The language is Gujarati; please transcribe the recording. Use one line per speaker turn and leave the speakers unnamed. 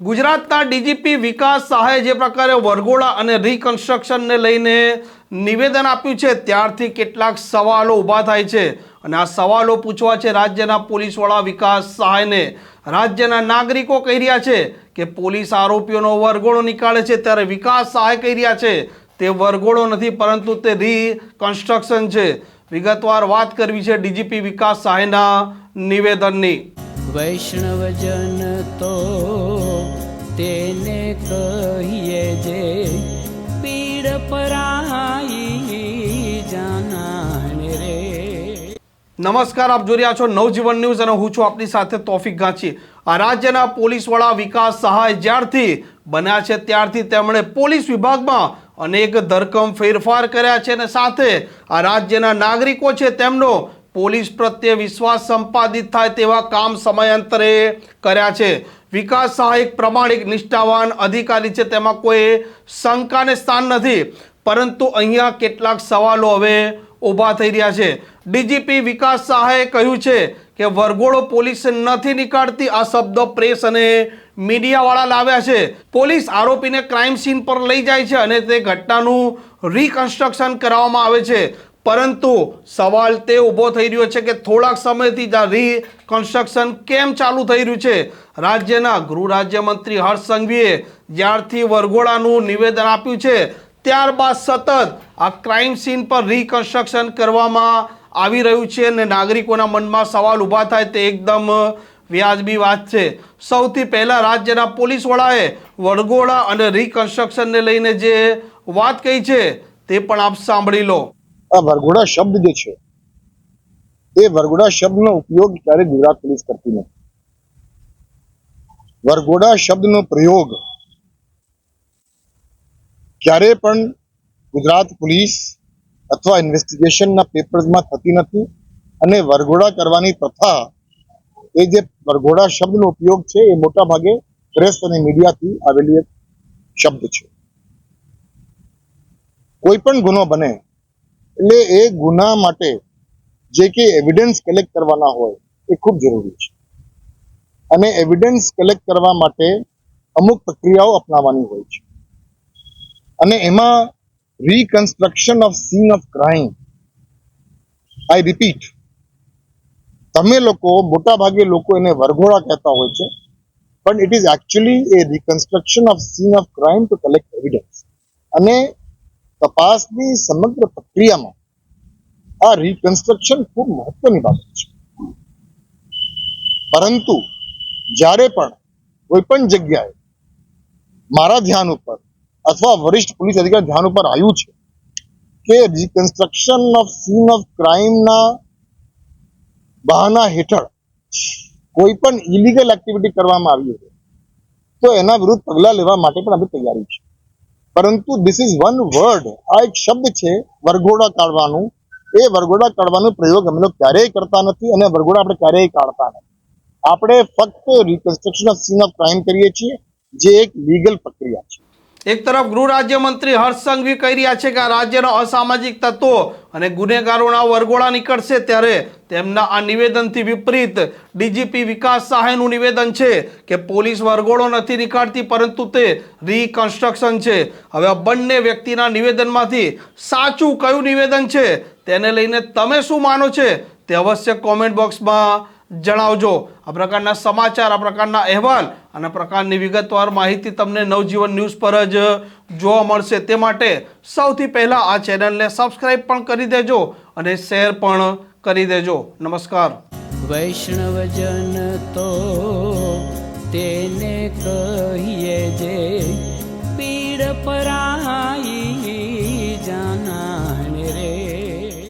ગુજરાતના ડીજીપી વિકાસ સહાય જે પ્રકારે વરઘોડા અને રિકન્સ્ટ્રક્શનને લઈને નિવેદન આપ્યું છે, ત્યારથી કેટલાક સવાલો ઊભા થાય છે. અને આ સવાલો પૂછવા છે રાજ્યના પોલીસવાળા વિકાસ સહાયને રાજ્યના નાગરિકો કહી રહ્યા છે કે પોલીસ આરોપીઓનો વરઘોડો નીકાળે છે, ત્યારે વિકાસ સહાય કહી રહ્યા છે, તે વરઘોડો નથી, પરંતુ તે રિકન્સ્ટ્રક્શન છે. વિગતવાર વાત કરવી છે ડીજીપી વિકાસ સહાયના નિવેદનની.
વૈષ્ણવજન તો તેને કહીએ જે પીડ પરાઈ જાનાને રે.
નમસ્કાર, આપ જોઈ રહ્યા છો નવજીવન ન્યૂઝ અને હું છું આપની સાથે તોફિક ગાંચી. રાજ્યના પોલીસવાળા વિકાસ સહાય જ્યારથી બન્યા છે, ત્યારથી તેમણે પોલીસ વિભાગમાં અનેક ધરકમ ફેરફાર કર્યા છે અને સાથે આ રાજ્યના નાગરિકો છે તેમનો પોલીસ પ્રત્યે વિશ્વાસ સંપાદિત થાય તેવા કામ સમયાંતરે કર્યા છે. વિકાસ સહાયક પ્રમાણિક નિષ્ઠાવાન અધિકારી છે. તેમાં કોઈ શંકાને સ્થાન નથી. પરંતુ અહીંયા કેટલાક સવાલો હવે ઊભા થઈ રહ્યા છે. ડીજીપી વિકાસ સહાયે કહ્યું છે કે વરઘોડો પોલીસ નથી નીકાળતી. આ શબ્દો પ્રેસ અને મીડિયાવાળા લાવ્યા છે. પોલીસ આરોપીને ક્રાઇમ સીન પર લઈ જાય છે અને તે ઘટનાનું રિકન્સ્ટ્રક્શન કરવામાં આવે છે. પરંતુ સવાલ તે ઊભો થઈ રહ્યો છે કે થોડાક સમયથી જ રિકન્સ્ટ્રક્શન કેમ ચાલુ થઈ રહ્યું છે? રાજ્યના ગૃહ રાજ્યમંત્રી હર્ષ સંઘવીએ જ્યારથી વરઘોડાનું નિવેદન આપ્યું છે, ત્યારબાદ સતત આ ક્રાઇમ સીન પર રિકન્સ્ટ્રક્શન કરવામાં આવી રહ્યું છે અને નાગરિકોના મનમાં સવાલ ઊભા થાય તે એકદમ વ્યાજબી વાત છે. સૌથી પહેલાં રાજ્યના પોલીસ વડાએ વરઘોડા અને રિકન્સ્ટ્રક્શનને લઈને જે વાત કહી છે, તે પણ આપ સાંભળી લો.
આ વરઘોડા શબ્દ જે છે, એ વરઘોડા શબ્દનો ઉપયોગ ક્યારે ગુજરાત પોલીસ કરતી નથી? વરઘોડા શબ્દનો પ્રયોગ ક્યારે પણ ગુજરાત પોલીસ અથવા ઇન્વેસ્ટિગેશનના પેપર્સમાં થતી નથી અને વરઘોડા કરવાની પ્રથા એ જે વરઘોડા શબ્દનો ઉપયોગ છે, એ મોટા ભાગે પ્રેસ અને મીડિયાથી આવેલી એક શબ્દ છે. કોઈ પણ ગુનો બને એટલે એ ગુના માટે જે કે એવિડન્સ કલેક્ટ કરવાના હોય એ ખૂબ જરૂરી છે. અને એવિડન્સ કલેક્ટ કરવા માટે અમુક પ્રક્રિયાઓ અપનાવવાની હોય છે. અને એમાં reconstruction of scene of crime I repeat તમે લોકો, મોટા ભાગે લોકો એને વરઘોડા કહેતા હોય છે, પણ it is actually a reconstruction of scene of crime to collect evidence અને તપાસની સમગ્ર પ્રક્રિયામાં આ રિકન્સ્ટ્રક્શન ખૂબ મહત્વની બાબત છે. પરંતુ જ્યારે પણ કોઈ પણ જગ્યાએ મારા ધ્યાન ઉપર અથવા વરિષ્ઠ પોલીસ અધિકારી ધ્યાન ઉપર આવ્યું છે કે રિકન્સ્ટ્રક્શન ઓફ સીન ઓફ ક્રાઇમના બહાના હેઠળ કોઈ પણ ઇલીગલ એક્ટિવિટી કરવામાં આવી હોય તો એના વિરુદ્ધ પગલાં લેવા માટે પણ અમે તૈયારી છે. પરંતુ ધીસ ઇઝ વન વર્ડ આ એક શબ્દ છે, વરઘોડા કાઢવાનું. એ વરઘોડા કાઢવાનો પ્રયોગ અમે લોકો ક્યારેય કરતા નથી અને વરઘોડા આપણે ક્યારેય કાઢતા નથી. આપણે ફક્ત reconstruction of scene of crime કરીએ છીએ, જે એક લીગલ પ્રક્રિયા છે.
એક તરફ ગૃહ રાજ્યમંત્રી હર્ષ સંઘવી કહી રહ્યા છે કે આ રાજ્યના અસામાજિક તત્વો અને ગુનેગારોના વરગોળા નીકળશે ત્યારે તેમના આ નિવેદનથી વિપરીત ડીજીપી વિકાસ સહાયનું નિવેદન છે કે પોલીસ વરગોળો નથી નીકાળતી, પરંતુ તે રિકન્સ્ટ્રક્શન છે. હવે બંને વ્યક્તિના નિવેદનમાંથી સાચું કયું નિવેદન છે, તેને લઈને તમે શું માનો છે તે અવશ્ય કોમેન્ટ બોક્સમાં જણાવજો. આ પ્રકારના સમાચાર, આ પ્રકારના અહેવાલ અને પ્રકારની વિગતવાર માહિતી તમને નવજીવન ન્યૂઝ પર જ જોવા મળશે. તે માટે સૌથી પહેલાં આ ચેનલને સબસ્ક્રાઈબ પણ કરી દેજો અને શેર પણ કરી દેજો. નમસ્કાર.
વૈષ્ણવજન તો તેને કહીએ જે